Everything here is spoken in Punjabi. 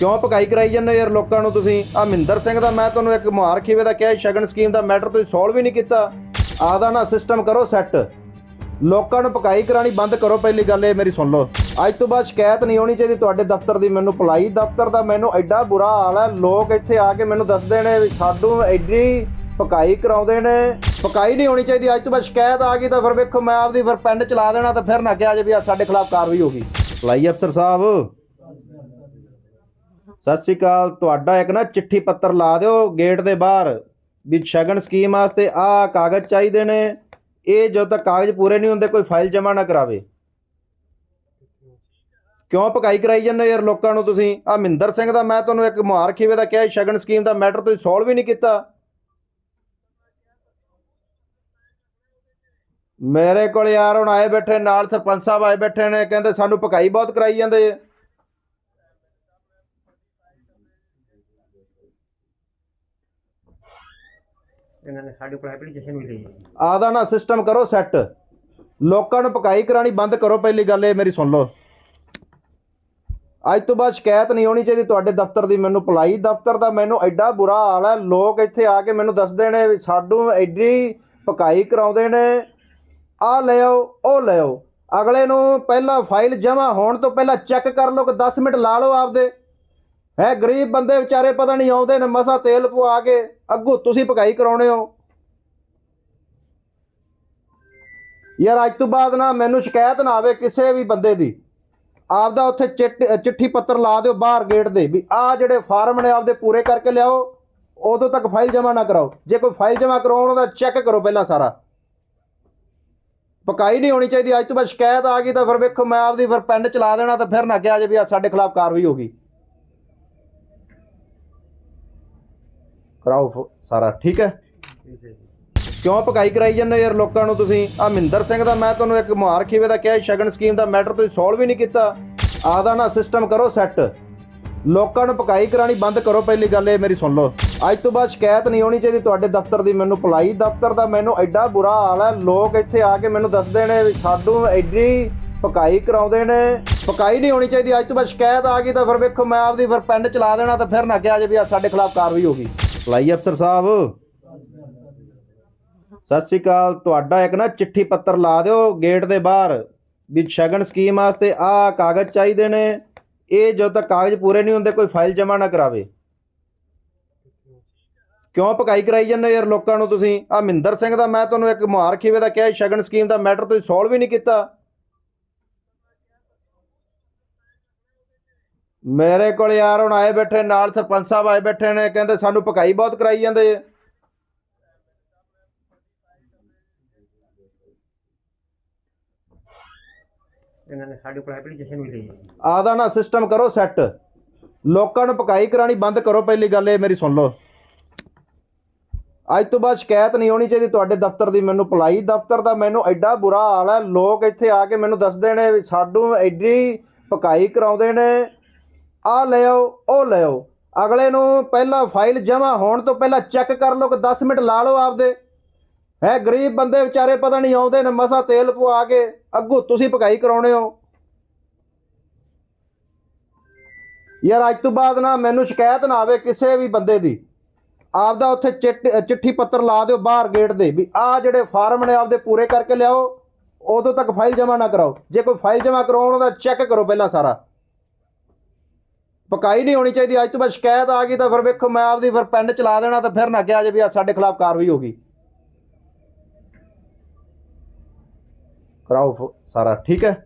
ਕਿਉਂ ਪਕਾਈ ਕਰਾਈ ਜਾਂਦੇ ਯਾਰ ਲੋਕਾਂ ਨੂੰ ਤੁਸੀਂ? ਆ ਮਹਿੰਦਰ ਸਿੰਘ ਦਾ ਮੈਂ ਤੁਹਾਨੂੰ ਇੱਕ ਮੁਹਾਰ ਖੀਵੇ ਦਾ ਕਿਹਾ ਸ਼ਗਨ ਸਕੀਮ ਦਾ ਮੈਟਰ ਤੁਸੀਂ ਸੋਲਵ ਹੀ ਨਹੀਂ ਕੀਤਾ। ਆਦਾ ਨਾ ਸਿਸਟਮ ਕਰੋ ਸੈੱਟ ਲੋਕਾਂ ਨੂੰ ਪਕਾਈ ਕਰਾਣੀ ਬੰਦ ਕਰੋ ਪਹਿਲੀ ਗੱਲ, ਇਹ ਮੇਰੀ ਸੁਣ ਲਓ। ਅੱਜ ਤੋਂ ਬਾਅਦ ਸ਼ਿਕਾਇਤ ਨਹੀਂ ਹੋਣੀ ਚਾਹੀਦੀ ਤੁਹਾਡੇ ਦਫ਼ਤਰ ਦੀ, ਮੈਨੂੰ ਭਲਾਈ ਦਫ਼ਤਰ ਦਾ, ਮੈਨੂੰ ਐਡਾ ਬੁਰਾ ਹਾਲ ਹੈ। ਲੋਕ ਇੱਥੇ ਆ ਕੇ ਮੈਨੂੰ ਦੱਸਦੇ ਨੇ ਵੀ ਸਾਨੂੰ ਐਡੀ ਪਕਾਈ ਕਰਾਉਂਦੇ ਨੇ। ਪਕਾਈ ਨਹੀਂ ਹੋਣੀ ਚਾਹੀਦੀ, ਅੱਜ ਤੋਂ ਬਾਅਦ ਸ਼ਿਕਾਇਤ ਆ ਗਈ ਤਾਂ ਫਿਰ ਵੇਖੋ, ਮੈਂ ਆਪਦੀ ਫਿਰ ਪਿੰਡ ਚਲਾ ਦੇਣਾ ਤਾਂ ਫਿਰ ਨਾ ਕਿਹਾ ਜੇ ਵੀ ਸਾਡੇ ਖਿਲਾਫ ਕਾਰਵਾਈ ਹੋਗੀ ਭਲਾਈ ਅਫਸਰ ਸਾਹਿਬ। ਸਤਿ ਸ਼੍ਰੀ ਅਕਾਲ, ਤੁਹਾਡਾ ਇੱਕ ਨਾ ਚਿੱਠੀ ਪੱਤਰ ਲਾ ਦਿਓ ਗੇਟ ਦੇ ਬਾਹਰ ਵੀ ਸ਼ਗਨ ਸਕੀਮ ਵਾਸਤੇ ਆ ਕਾਗਜ਼ ਚਾਹੀਦੇ ਨੇ। ਇਹ ਜਦੋਂ ਤੱਕ ਕਾਗਜ਼ ਪੂਰੇ ਨਹੀਂ ਹੁੰਦੇ, ਕੋਈ ਫਾਈਲ ਜਮ੍ਹਾਂ ਨਾ ਕਰਾਵੇ। ਕਿਉਂ ਪਕਾਈ ਕਰਾਈ ਜਾਂਦੇ ਯਾਰ ਲੋਕਾਂ ਨੂੰ ਤੁਸੀਂ? ਆ ਮਹਿੰਦਰ ਸਿੰਘ ਦਾ ਮੈਂ ਤੁਹਾਨੂੰ ਇੱਕ ਮੁਹਾਰ ਖੀਵੇ ਦਾ ਕਿਹਾ ਸ਼ਗਨ ਸਕੀਮ ਦਾ ਮੈਟਰ ਤੁਸੀਂ ਸੋਲਵ ਹੀ ਨਹੀਂ ਕੀਤਾ। ਮੇਰੇ ਕੋਲ ਯਾਰ ਹੁਣ ਆਏ ਬੈਠੇ, ਨਾਲ ਸਰਪੰਚ ਸਾਹਿਬ ਆਏ ਬੈਠੇ ਨੇ, ਕਹਿੰਦੇ ਸਾਨੂੰ ਪਕਾਈ ਬਹੁਤ ਕਰਾਈ ਜਾਂਦੇ। ਇਹਨਾਂ ਨੇ ਸਾਡੇ ਕੋਲ ਐਪਲੀਕੇਸ਼ਨ ਵੀ ਲਈ ਹੈ। ਆਦਾ ਨਾ ਸਿਸਟਮ ਕਰੋ ਸੈੱਟ ਲੋਕਾਂ ਨੂੰ ਪਕਾਈ ਕਰਾਣੀ ਬੰਦ ਕਰੋ ਪਹਿਲੀ ਗੱਲ, ਇਹ ਮੇਰੀ ਸੁਣ ਲਓ। ਅੱਜ ਤੋਂ ਬਾਅਦ ਸ਼ਿਕਾਇਤ ਨਹੀਂ ਹੋਣੀ ਚਾਹੀਦੀ ਤੁਹਾਡੇ ਦਫ਼ਤਰ ਦੀ, ਮੈਨੂੰ ਭਲਾਈ ਦਫ਼ਤਰ ਦਾ ਮੈਨੂੰ ਐਡਾ ਬੁਰਾ ਹਾਲ ਹੈ। ਲੋਕ ਇੱਥੇ ਆ ਕੇ ਮੈਨੂੰ ਦੱਸਦੇ ਨੇ ਵੀ ਸਾਨੂੰ ਐਡੀ ਪਕਾਈ ਕਰਾਉਂਦੇ ਨੇ। ਆ ਲਿਓ ਉਹ ਲਿਓ ਅਗਲੇ ਨੂੰ ਪਹਿਲਾਂ ਫਾਈਲ ਜਮ੍ਹਾਂ ਹੋਣ ਤੋਂ ਪਹਿਲਾਂ ਚੈੱਕ ਕਰ ਲਓ ਕਿ 10 ਮਿੰਟ ਲਾ ਲਓ ਆਪਦੇ। ਹੈ ਗਰੀਬ ਬੰਦੇ ਵਿਚਾਰੇ ਪਤਾ ਨਹੀਂ ਆਉਂਦੇ ਨੇ, ਮਸਾ ਤੇਲ ਪਵਾ ਕੇ ਅੱਗੋਂ ਤੁਸੀਂ ਪਕਾਈ ਕਰਾਉਣੇ ਹੋ। ਯਾਰ ਅੱਜ ਤੋਂ ਬਾਅਦ ਨਾ ਮੈਨੂੰ ਸ਼ਿਕਾਇਤ ਨਾ ਆਵੇ ਕਿਸੇ ਵੀ ਬੰਦੇ ਦੀ। ਆਪਦਾ ਉੱਥੇ ਚਿੱਟ- ਚਿੱਠੀ ਪੱਤਰ ਲਾ ਦਿਓ ਬਾਹਰ ਗੇਟ ਦੇ ਵੀ ਆਹ ਜਿਹੜੇ ਫਾਰਮ ਨੇ ਆਪਦੇ ਪੂਰੇ ਕਰਕੇ ਲਿਆਓ, ਉਦੋਂ ਤੱਕ ਫਾਈਲ ਜਮ੍ਹਾਂ ਨਾ ਕਰਾਓ। ਜੇ ਕੋਈ ਫਾਈਲ ਜਮ੍ਹਾਂ ਕਰਾਉਣ ਦਾ ਚੈੱਕ ਕਰੋ ਪਹਿਲਾਂ ਸਾਰਾ। ਪਕਾਈ ਨਹੀਂ ਹੋਣੀ ਚਾਹੀਦੀ, ਅੱਜ ਤੋਂ ਬਾਅਦ ਸ਼ਿਕਾਇਤ ਆ ਗਈ ਤਾਂ ਫਿਰ ਵੇਖੋ, ਮੈਂ ਆਪਦੀ ਫਿਰ ਪਿੰਡ ਚਲਾ ਦੇਣਾ ਤਾਂ ਫਿਰ ਨਾ ਕਿਹਾ ਜੇ ਵੀ ਆਹ ਸਾਡੇ ਖਿਲਾਫ ਕਾਰਵਾਈ ਹੋਗੀ ਕਰਾਓ ਫ- ਸਾਰਾ ਠੀਕ ਹੈ? ਕਿਉਂ ਪਕਾਈ ਕਰਾਈ ਜਾਂਦੇ ਹੋ ਯਾਰ ਲੋਕਾਂ ਨੂੰ ਤੁਸੀਂ? ਆ ਮਹਿੰਦਰ ਸਿੰਘ ਦਾ ਮੈਂ ਤੁਹਾਨੂੰ ਇੱਕ ਮੁਹਾਰ ਖੀਵੇ ਦਾ ਕਿਹਾ ਸੀ, ਸ਼ਗਨ ਸਕੀਮ ਦਾ ਮੈਟਰ ਤੁਸੀਂ ਸੋਲਵ ਹੀ ਨਹੀਂ ਕੀਤਾ। ਆਦਾ ਨਾ ਸਿਸਟਮ ਕਰੋ ਸੈੱਟ ਲੋਕਾਂ ਨੂੰ ਪਕਾਈ ਕਰਾਣੀ ਬੰਦ ਕਰੋ ਪਹਿਲੀ ਗੱਲ ਇਹ ਮੇਰੀ ਸੁਣ ਲਓ। ਅੱਜ ਤੋਂ ਬਾਅਦ ਸ਼ਿਕਾਇਤ ਨਹੀਂ ਹੋਣੀ ਚਾਹੀਦੀ ਤੁਹਾਡੇ ਦਫ਼ਤਰ ਦੀ ਮੈਨੂੰ ਭਲਾਈ ਦਫ਼ਤਰ ਦਾ ਮੈਨੂੰ ਐਡਾ ਬੁਰਾ ਹਾਲ ਹੈ। ਲੋਕ ਇੱਥੇ ਆ ਕੇ ਮੈਨੂੰ ਦੱਸਦੇ ਨੇ ਵੀ ਸਾਨੂੰ ਐਡੀ ਪਕਾਈ ਕਰਾਉਂਦੇ ਨੇ। ਪਕਾਈ ਨਹੀਂ ਹੋਣੀ ਚਾਹੀਦੀ ਅੱਜ ਤੋਂ ਬਾਅਦ ਸ਼ਿਕਾਇਤ ਆ ਗਈ ਤਾਂ ਫਿਰ ਵੇਖੋ ਮੈਂ ਆਪਦੀ ਫਿਰ ਪਿੰਡ ਚਲਾ ਦੇਣਾ ਤਾਂ ਫਿਰ ਨਾ ਕਿਹਾ ਜੇ ਵੀ ਆਹ ਸਾਡੇ ਖਿਲਾਫ ਕਾਰਵਾਈ ਹੋ ਗਈ। ਭਲਾਈ ਅਫਸਰ ਸਾਹਿਬ। ਸਤਿ ਸ਼੍ਰੀ ਅਕਾਲ। ਤੁਹਾਡਾ ਇੱਕ ਨਾ ਚਿੱਠੀ ਪੱਤਰ ਲਾ ਦਿਓ ਗੇਟ ਦੇ ਬਾਹਰ ਵੀ ਸ਼ਗਨ ਸਕੀਮ ਵਾਸਤੇ ਆ ਕਾਗਜ਼ ਚਾਹੀਦੇ ਨੇ। ਇਹ ਜਦੋਂ ਤੱਕ ਕਾਗਜ਼ ਪੂਰੇ ਨਹੀਂ ਹੁੰਦੇ, ਕੋਈ ਫਾਈਲ ਜਮ੍ਹਾਂ ਨਾ ਕਰਾਵੇ। ਕਿਉਂ ਪਕਾਈ ਕਰਾਈ ਜਾਂਦੇ ਯਾਰ ਲੋਕਾਂ ਨੂੰ ਤੁਸੀਂ? ਆ ਮਿੰਦਰ ਸਿੰਘ ਦਾ ਮੈਂ ਤੁਹਾਨੂੰ ਇੱਕ ਮੁਹਾਰ ਖੀਵੇ ਦਾ ਕਿਹਾ ਸ਼ਗਨ ਸਕੀਮ ਦਾ ਮੈਟਰ ਤੁਸੀਂ ਸੋਲਵ ਹੀ ਨਹੀਂ ਕੀਤਾ। ਮੇਰੇ ਕੋਲ ਯਾਰ ਹੁਣ ਆਏ ਬੈਠੇ ਨਾਲ ਸਰਪੰਚ ਸਾਹਿਬ ਆਏ ਬੈਠੇ ਨੇ ਕਹਿੰਦੇ ਸਾਨੂੰ ਪਕਾਈ ਬਹੁਤ ਕਰਾਈ ਜਾਂਦੇ ਜੇ। ਇਹਨਾਂ ਨੇ ਸਾਡੇ ਕੋਲ ਐਪਲੀਕੇਸ਼ਨ ਵੀ ਲਈ ਹੈ। ਆਦਾ ਨਾ ਸਿਸਟਮ ਕਰੋ ਸੈੱਟ ਲੋਕਾਂ ਨੂੰ ਪਕਾਈ ਕਰਾਣੀ ਬੰਦ ਕਰੋ ਪਹਿਲੀ ਗੱਲ ਇਹ ਮੇਰੀ ਸੁਣ ਲਓ। ਅੱਜ ਤੋਂ ਬਾਅਦ ਸ਼ਿਕਾਇਤ ਨਹੀਂ ਹੋਣੀ ਚਾਹੀਦੀ ਤੁਹਾਡੇ ਦਫ਼ਤਰ ਦੀ ਮੈਨੂੰ ਭਲਾਈ ਦਫ਼ਤਰ ਦਾ ਮੈਨੂੰ ਐਡਾ ਬੁਰਾ ਹਾਲ ਹੈ ਲੋਕ ਇੱਥੇ ਆ ਕੇ ਮੈਨੂੰ ਦੱਸਦੇ ਨੇ ਵੀ ਸਾਨੂੰ ਐਡੀ ਪਕਾਈ ਕਰਾਉਂਦੇ ਨੇ। ਆ ਲਿਓ ਉਹ ਲਿਓ ਅਗਲੇ ਨੂੰ ਪਹਿਲਾਂ ਫਾਈਲ ਜਮ੍ਹਾਂ ਹੋਣ ਤੋਂ ਪਹਿਲਾਂ ਚੈੱਕ ਕਰ ਲਓ ਕਿ 10 ਮਿੰਟ ਲਾ ਲਓ ਆਪਦੇ। ਹੈ, ਗਰੀਬ ਬੰਦੇ ਵਿਚਾਰੇ ਪਤਾ ਨਹੀਂ ਆਉਂਦੇ ਨੇ, ਮਸਾ ਤੇਲ ਪਵਾ ਕੇ ਅੱਗੋਂ ਤੁਸੀਂ ਪਕਾਈ ਕਰਾਉਣੇ ਹੋ। ਯਾਰ, ਅੱਜ ਤੋਂ ਬਾਅਦ ਨਾ ਮੈਨੂੰ ਸ਼ਿਕਾਇਤ ਨਾ ਆਵੇ ਕਿਸੇ ਵੀ ਬੰਦੇ ਦੀ। ਆਪਦਾ ਉੱਥੇ ਚਿੱਟ- ਚਿੱਠੀ ਪੱਤਰ ਲਾ ਦਿਓ ਬਾਹਰ ਗੇਟ ਦੇ ਵੀ ਆਹ ਜਿਹੜੇ ਫਾਰਮ ਨੇ ਆਪਦੇ ਪੂਰੇ ਕਰਕੇ ਲਿਆਓ, ਉਦੋਂ ਤੱਕ ਫਾਈਲ ਜਮ੍ਹਾਂ ਨਾ ਕਰਾਓ। ਜੇ ਕੋਈ ਫਾਈਲ ਜਮ੍ਹਾਂ ਕਰਾਉਣ ਦਾ ਚੈੱਕ ਕਰੋ ਪਹਿਲਾਂ ਸਾਰਾ। ਪਕਾਈ ਨਹੀਂ ਹੋਣੀ ਚਾਹੀਦੀ, ਅੱਜ ਤੋਂ ਬਾਅਦ ਸ਼ਿਕਾਇਤ ਆ ਗਈ ਤਾਂ ਫਿਰ ਵੇਖੋ ਮੈਂ ਆਪਦੀ ਫਿਰ ਪਿੰਡ ਚਲਾ ਦੇਣਾ ਤਾਂ ਫਿਰ ਨਾ ਕਿਹਾ ਜੇ ਵੀ ਆਹ ਸਾਡੇ ਖਿਲਾਫ ਕਾਰਵਾਈ ਹੋ ਗਈ। ਕਰਾਓ ਫ- ਸਾਰਾ, ਠੀਕ ਹੈ?